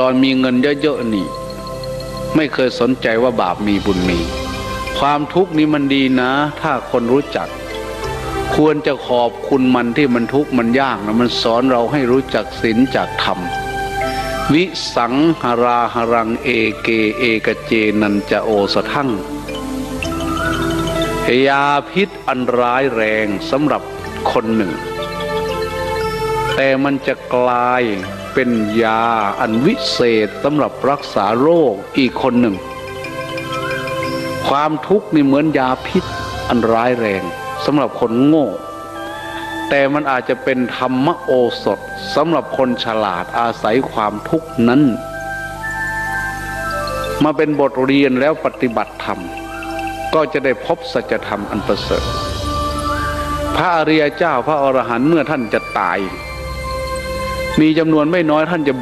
ตอนมีเงินเยอะๆนี่ ไม่เคยสนใจว่าบาปมีบุญมี ความทุกข์นี้มันดีนะ ถ้าคนรู้จัก ควรจะขอบคุณมันที่มันทุกข์มันยากนะมันสอนเราให้รู้จักศีลจากธรรมวิสังหราหรังเอเกเอกเจนันจะโอสทั่งยาพิษอันร้ายแรงสำหรับคนหนึ่ง แต่มันจะกลายเป็นยาอันวิเศษสำหรับรักษาโรคอีกคนหนึ่ง ความทุกข์นี่เหมือนยาพิษอันร้ายแรงสำหรับคนโง่ แต่มันอาจจะเป็นธรรมโอสถสำหรับคนฉลาดอาศัยความทุกข์นั้น มาเป็นบทเรียนแล้วปฏิบัติธรรม ก็จะได้พบสัจธรรมอันประเสริฐพระอริยเจ้าพระอรหันต์เมื่อท่านจะตาย มีจำนวนไม่น้อยท่านจะ